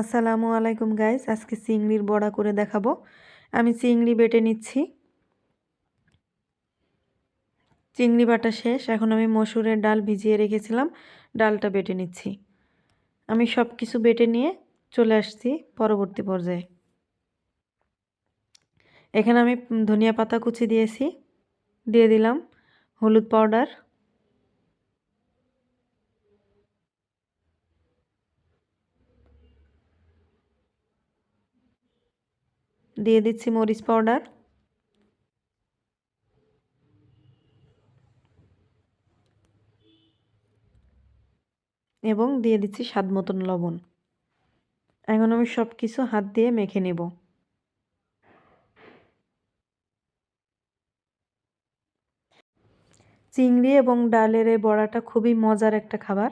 আসসালামু আলাইকুম গাইস আজকে চিংড়ির বড়া করে দেখাবো। আমি চিংড়ি বেটে নিচ্ছি। চিংড়ি বাটা শেষ, এখন আমি মসুরের ডাল ভিজিয়ে রেখেছিলাম, ডালটা বেটে নিচ্ছি। আমি সব কিছু বেটে নিয়ে চলে আসছি পরবর্তী পর্যায়ে। এখানে আমি ধনিয়া পাতা কুচি দিয়েছি, দিয়ে দিলাম হলুদ পাউডার দিয়ে দিচ্ছি মরিচ পাউডার। এবং দিয়ে দিচ্ছি স্বাদ মতন লবণ। এখন আমি সব কিছু হাত দিয়ে মেখে নেব। চিংড়ি এবং ডালের এই বড়াটা খুবই মজার একটা খাবার।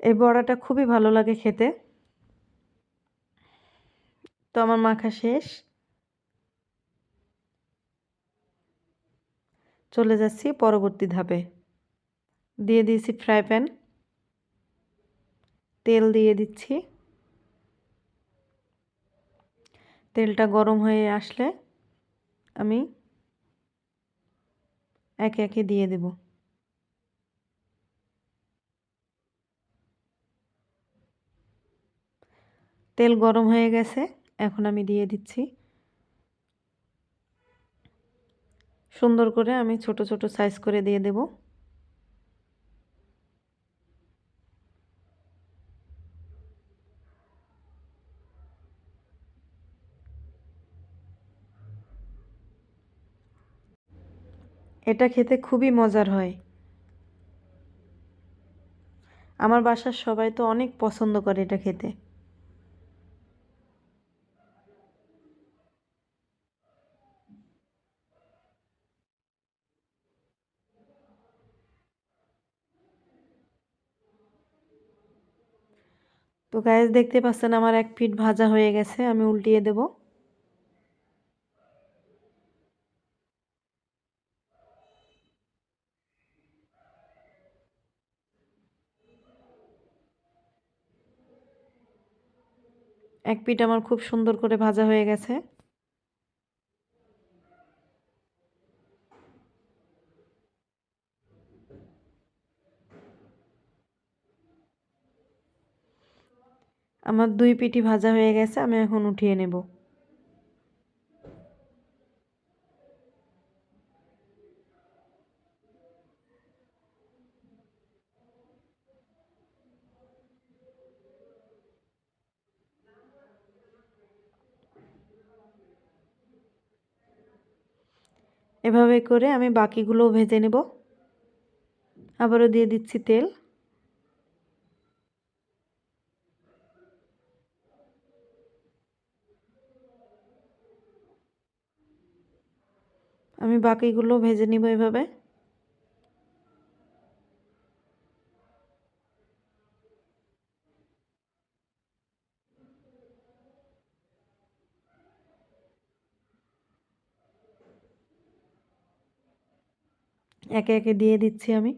এই বড়াটা খুবই ভালো লাগে খেতে। তো আমার মাখা শেষ। চলে যাচ্ছি পরবর্তী ধাপে। দিয়ে দিয়েছি ফ্রাই প্যান। তেল দিয়ে দিচ্ছি। তেলটা গরম হয়ে আসলে আমি একে একে দিয়ে দেব। তেল গরম হয়ে গেছে। এখন আমি দিয়ে দিচ্ছি। সুন্দর করে আমি ছোট ছোট সাইজ করে দিয়ে দেব। এটা খেতে খুবই মজার হয়। আমার বাসার সবাই তো অনেক পছন্দ করে এটা খেতে। তো গ্যাস দেখতে পাচ্ছেন আমার এক পিঠ ভাজা হয়ে গেছে, আমি উল্টিয়ে দেব। এক পিঠ আমার খুব সুন্দর করে ভাজা হয়ে গেছে। আমার দুই পিটি ভাজা হয়ে গেছে, আমি এখন উঠিয়ে নেব। এভাবে করে আমি বাকিগুলোও ভেজে নেব। আবারও দিয়ে দিচ্ছি তেল। আমি বাকিগুলো ভেজে নিব এভাবে। একে একে দিয়ে দিচ্ছি আমি।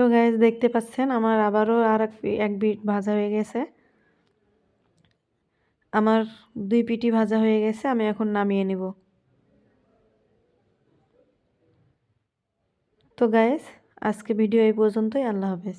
তো গ্যাস দেখতে পাচ্ছেন আমার আবারও আর এক বিট ভাজা হয়ে গেছে। আমার দুই পিটি ভাজা হয়ে গেছে, আমি এখন নামিয়ে নিব। তো গ্যাস আজকে ভিডিও এই পর্যন্তই, আল্লাহ হাফেজ।